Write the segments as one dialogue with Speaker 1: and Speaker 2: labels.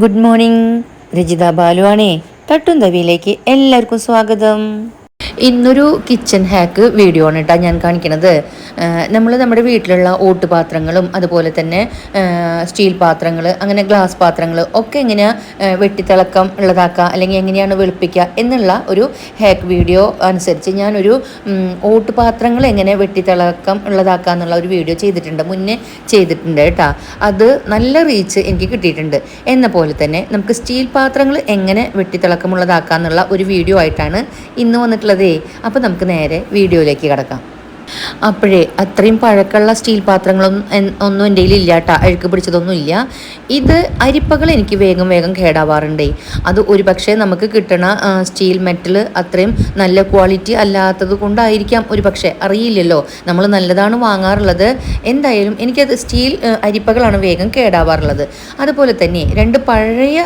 Speaker 1: Good morning. Rajitha ബാലുവാണേ. തട്ടും തവിയിലേക്ക് എല്ലാവർക്കും സ്വാഗതം. ഇന്നൊരു കിച്ചൺ ഹാക്ക് വീഡിയോ ആണ് കേട്ടോ ഞാൻ കാണിക്കുന്നത് നമ്മൾ നമ്മുടെ വീട്ടിലുള്ള ഓട്ടുപാത്രങ്ങളും അതുപോലെ തന്നെ സ്റ്റീൽ പാത്രങ്ങൾ അങ്ങനെ ഗ്ലാസ് പാത്രങ്ങൾ ഒക്കെ എങ്ങനെയാണ് വെട്ടിത്തിളക്കം ഉള്ളതാക്കുക അല്ലെങ്കിൽ എങ്ങനെയാണ് വെളുപ്പിക്കുക എന്നുള്ള ഒരു ഹാക്ക് വീഡിയോ അനുസരിച്ച് ഞാനൊരു ഓട്ടുപാത്രങ്ങൾ എങ്ങനെ വെട്ടിത്തിളക്കം ഉള്ളതാക്കുക എന്നുള്ള ഒരു വീഡിയോ ചെയ്തിട്ടുണ്ട് മുന്നേ ചെയ്തിട്ടുണ്ട് കേട്ടോ അത് നല്ല റീച്ച് എനിക്ക് കിട്ടിയിട്ടുണ്ട്. എന്ന പോലെ തന്നെ നമുക്ക് സ്റ്റീൽ പാത്രങ്ങൾ എങ്ങനെ വെട്ടിത്തിളക്കമുള്ളതാക്കുക എന്നുള്ള ഒരു വീഡിയോ ആയിട്ടാണ് ഇന്ന് വന്നിട്ടുള്ളത്. അപ്പോൾ നമുക്ക് നേരെ വീഡിയോയിലേക്ക് കിടക്കാം. അപ്പോഴേ അത്രയും പഴക്കമുള്ള സ്റ്റീൽ പാത്രങ്ങളൊന്നും ഒന്നും എന്റെ കയ്യിൽ ഇല്ല കേട്ടോ അഴുക്ക് പിടിച്ചതൊന്നും ഇല്ല. ഇത് അരിപ്പകൾ എനിക്ക് വേഗം വേഗം കേടാവാറുണ്ടേ. അത് ഒരു പക്ഷേ നമുക്ക് കിട്ടണ സ്റ്റീൽ മെറ്റൽ അത്രയും നല്ല ക്വാളിറ്റി അല്ലാത്തത് കൊണ്ടായിരിക്കാം. ഒരു പക്ഷേ അറിയില്ലല്ലോ. നമ്മൾ നല്ലതാണ് വാങ്ങാറുള്ളത്. എന്തായാലും എനിക്കത് സ്റ്റീൽ അരിപ്പകളാണ് വേഗം കേടാവാറുള്ളത്. അതുപോലെ തന്നെ രണ്ട് പഴയ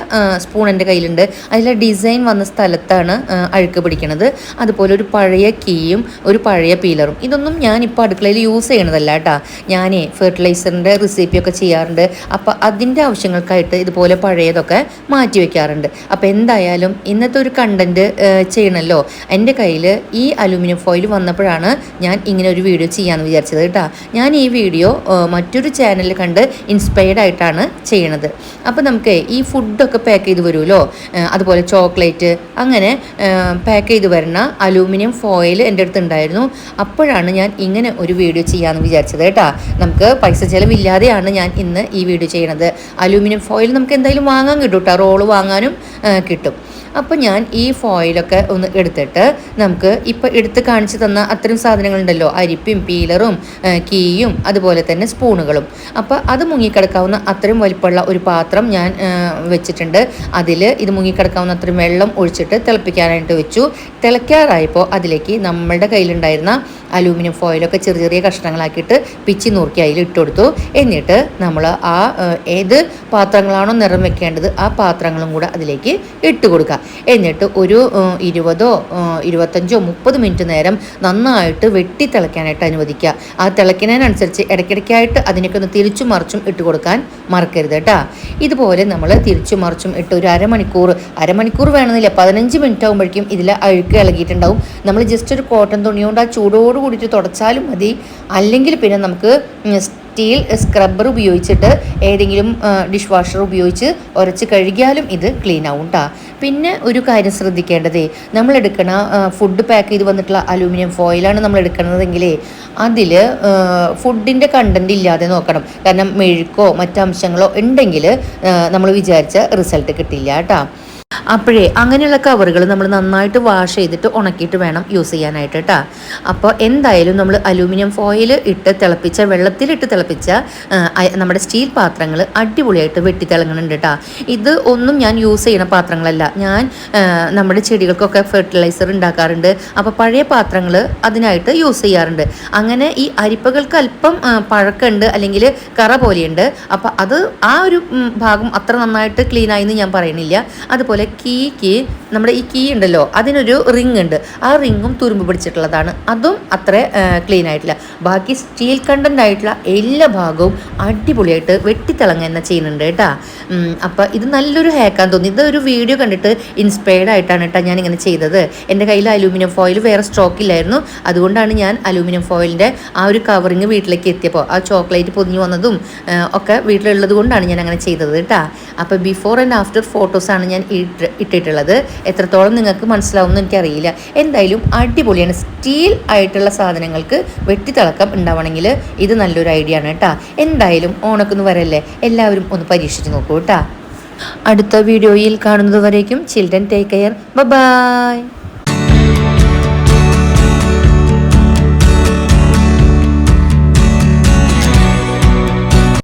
Speaker 1: സ്പൂൺ എന്റെ കയ്യിലുണ്ട്. അതിലെ ഡിസൈൻ വന്ന സ്ഥലത്താണ് അഴുക്ക് പിടിക്കണത്. അതുപോലെ ഒരു പഴയ കീയും ഒരു പഴയ പീലറും. ഇതൊന്നും ഞാനിപ്പോൾ അടുക്കളയിൽ യൂസ് ചെയ്യണതല്ല കേട്ടോ ഞാനേ ഫെർട്ടിലൈസറിന്റെ റെസിപ്പിയൊക്കെ ചെയ്യാറുണ്ട്. അപ്പോൾ അതിന്റെ ആവശ്യങ്ങൾക്കായിട്ട് ഇതുപോലെ പഴയതൊക്കെ മാറ്റി വെക്കാറുണ്ട്. അപ്പോൾ എന്തായാലും ഇന്നത്തെ ഒരു കണ്ടന്റ് ചെയ്യണമല്ലോ എന്റെ കയ്യിൽ ഈ അലൂമിനിയം ഫോയിൽ വന്നപ്പോഴാണ് ഞാൻ ഇങ്ങനെ ഒരു വീഡിയോ ചെയ്യാമെന്ന് വിചാരിച്ചത് കേട്ടോ ഞാൻ ഈ വീഡിയോ മറ്റൊരു ചാനലിൽ കണ്ട് ഇൻസ്പയർഡ് ആയിട്ടാണ് ചെയ്യണത്. അപ്പോൾ നമുക്ക് ഈ ഫുഡൊക്കെ പാക്ക് ചെയ്ത് വരുമല്ലോ അതുപോലെ ചോക്ലേറ്റ് അങ്ങനെ പാക്ക് ചെയ്ത് വരുന്ന അലൂമിനിയം ഫോയിൽ എന്റെ അടുത്ത് ഉണ്ടായിരുന്നു. അപ്പോഴാണ് ഞാൻ ഇങ്ങനെ ഒരു വീഡിയോ ചെയ്യാമെന്ന് വിചാരിച്ചത് കേട്ടോ. നമുക്ക് പൈസ ചിലവില്ലാതെയാണ് ഞാൻ ഇന്ന് ഈ വീഡിയോ ചെയ്യണത്. അലൂമിനിയം ഫോയിൽ നമുക്ക് എന്തായാലും വാങ്ങാൻ കിട്ടും കേട്ടോ റോൾ വാങ്ങാനും കിട്ടും. അപ്പോൾ ഞാൻ ഈ ഫോയിലൊക്കെ ഒന്ന് എടുത്തിട്ട് നമുക്ക് ഇപ്പോൾ എടുത്ത് കാണിച്ചു തന്ന അത്രയും സാധനങ്ങളുണ്ടല്ലോ. അരിപ്പും പീലറും കീയും അതുപോലെ തന്നെ സ്പൂണുകളും അപ്പോൾ അത് മുങ്ങിക്കിടക്കാവുന്ന അത്രയും വലിപ്പമുള്ള ഒരു പാത്രം ഞാൻ വെച്ചിട്ടുണ്ട്. അതിൽ ഇത് മുങ്ങിക്കിടക്കാവുന്ന അത്രയും വെള്ളം ഒഴിച്ചിട്ട് തിളപ്പിക്കാനായിട്ട് വെച്ചു. തിളയ്ക്കാറായപ്പോൾ അതിലേക്ക് നമ്മളുടെ കയ്യിലുണ്ടായിരുന്ന അലൂമിനിയം ഫോയിലൊക്കെ ചെറിയ ചെറിയ കഷ്ണങ്ങളാക്കിയിട്ട് പിച്ചി നുറുക്കി അതിൽ ഇട്ട് കൊടുത്തു. എന്നിട്ട് നമ്മൾ ആ ഏത് പാത്രങ്ങളാണോ നിറം വെക്കേണ്ടത് ആ പാത്രങ്ങളും കൂടെ അതിലേക്ക് ഇട്ട് കൊടുക്കുക. എന്നിട്ട് ഒരു ഇരുപതോ ഇരുപത്തഞ്ചോ മുപ്പത് മിനിറ്റ് നേരം നന്നായിട്ട് വെട്ടി തിളയ്ക്കാനായിട്ട് അനുവദിക്കുക. ആ തിളയ്ക്കുന്നതിനനുസരിച്ച് ഇടയ്ക്കിടയ്ക്കായിട്ട് അതിനൊക്കെ ഒന്ന് തിരിച്ചും മറിച്ചും ഇട്ട് കൊടുക്കാൻ മറക്കരുത് കേട്ടോ. ഇതുപോലെ നമ്മൾ തിരിച്ചും മറിച്ചും ഇട്ട് ഒരു അരമണിക്കൂർ അരമണിക്കൂർ വേണമെന്നില്ല പതിനഞ്ച് മിനിറ്റ് ആകുമ്പോഴേക്കും ഇതിൽ അഴുക്ക് ഇളകിയിട്ടുണ്ടാവും. നമ്മൾ ജസ്റ്റ് ഒരു കോട്ടൺ തുണി കൊണ്ട് ആ ചൂടോട് കൂടിയിട്ട് തുടച്ചാലും മതി. അല്ലെങ്കിൽ പിന്നെ നമുക്ക് സ്റ്റീൽ സ്ക്രബ്ബർ ഉപയോഗിച്ചിട്ട് ഏതെങ്കിലും ഡിഷ് വാഷർ ഉപയോഗിച്ച് ഉരച്ച് കഴുകിയാലും ഇത് ക്ലീൻ ആവും പിന്നെ ഒരു കാര്യം ശ്രദ്ധിക്കേണ്ടതേ നമ്മൾ എടുക്കണ ഫുഡ് പാക്ക് ചെയ്ത് വന്നിട്ടുള്ള അലൂമിനിയം ഫോയിലാണ് നമ്മൾ എടുക്കുന്നതെങ്കിൽ അതിൽ ഫുഡിന്റെ കണ്ടന്റ് ഇല്ലാതെ നോക്കണം. കാരണം മെഴുക്കോ മറ്റംശങ്ങളോ ഉണ്ടെങ്കിൽ നമ്മൾ വിചാരിച്ച റിസൾട്ട് കിട്ടില്ല കേട്ടോ അപ്പോഴേ അങ്ങനെയുള്ള കവറുകൾ നമ്മൾ നന്നായിട്ട് വാഷ് ചെയ്തിട്ട് ഉണക്കിയിട്ട് വേണം യൂസ് ചെയ്യാനായിട്ട് കേട്ടോ അപ്പോൾ എന്തായാലും നമ്മൾ അലൂമിനിയം ഫോയിൽ ഇട്ട് തിളപ്പിച്ച വെള്ളത്തിലിട്ട് തിളപ്പിച്ച നമ്മുടെ സ്റ്റീൽ പാത്രങ്ങൾ അടിപൊളിയായിട്ട് വെട്ടി തിളങ്ങുന്നുണ്ട് കേട്ടോ ഇത് ഒന്നും ഞാൻ യൂസ് ചെയ്യുന്ന പാത്രങ്ങളല്ല. ഞാൻ നമ്മുടെ ചെടികൾക്കൊക്കെ ഫെർട്ടിലൈസർ ഉണ്ടാക്കാറുണ്ട്. അപ്പോൾ പഴയ പാത്രങ്ങൾ അതിനായിട്ട് യൂസ് ചെയ്യാറുണ്ട്. അങ്ങനെ ഈ അരിപ്പകൾക്ക് അല്പം പഴക്കമുണ്ട് അല്ലെങ്കിൽ കറ പോലെയുണ്ട്. അപ്പോൾ അത് ആ ഒരു ഭാഗം അത്ര നന്നായിട്ട് ക്ലീനായി എന്ന് ഞാൻ പറയുന്നില്ല. അതുപോലെ കീക്ക് നമ്മുടെ ഈ കീ ഉണ്ടല്ലോ അതിനൊരു റിങ് ഉണ്ട്. ആ റിങ്ങും തുരുമ്പ് പിടിച്ചിട്ടുള്ളതാണ്. അതും അത്ര ക്ലീൻ ആയിട്ടില്ല. ബാക്കി സ്റ്റീൽ കണ്ടന്റ് ആയിട്ടുള്ള എല്ലാ ഭാഗവും അടിപൊളിയായിട്ട് വെട്ടിത്തിളങ്ങ എന്ന ചെയ്യുന്നുണ്ട് കേട്ടോ. അപ്പോൾ ഇത് നല്ലൊരു ഹാക്കാൻ തോന്നി ഇതൊരു വീഡിയോ കണ്ടിട്ട് ഇൻസ്പയർഡ് ആയിട്ടാണ് കേട്ടോ ഞാൻ ഇങ്ങനെ ചെയ്തത്. എന്റെ കയ്യിൽ അലൂമിനിയം ഫോയിൽ വേറെ സ്റ്റോക്ക് ഇല്ലായിരുന്നു. അതുകൊണ്ടാണ് ഞാൻ അലൂമിനിയം ഫോയിലിന്റെ ആ ഒരു കവറിങ് വീട്ടിലേക്ക് എത്തിയപ്പോൾ ആ ചോക്ലേറ്റ് പൊതിഞ്ഞു വന്നതും ഒക്കെ വീട്ടിലുള്ളത് കൊണ്ടാണ് ഞാൻ അങ്ങനെ ചെയ്തത് കേട്ടോ. അപ്പോൾ ബിഫോർ ആൻഡ് ആഫ്റ്റർ ഫോട്ടോസാണ് ഞാൻ ഇട്ടിട്ടുള്ളത്. എത്രത്തോളം നിങ്ങൾക്ക് മനസ്സിലാവുമെന്ന് എനിക്കറിയില്ല. എന്തായാലും അടിപൊളിയാണ്. സ്റ്റീൽ ആയിട്ടുള്ള സാധനങ്ങൾക്ക് വെട്ടിത്തിളക്കം ഉണ്ടാവണമെങ്കിൽ ഇത് നല്ലൊരു ഐഡിയ ആണ് കേട്ടോ. എന്തായാലും ഓണക്കൊന്ന് വരല്ലേ? എല്ലാവരും ഒന്ന് പരീക്ഷിച്ച് നോക്കൂ കേട്ടോ. അടുത്ത വീഡിയോയിൽ കാണുന്നത് വരേക്കും. Children take care bye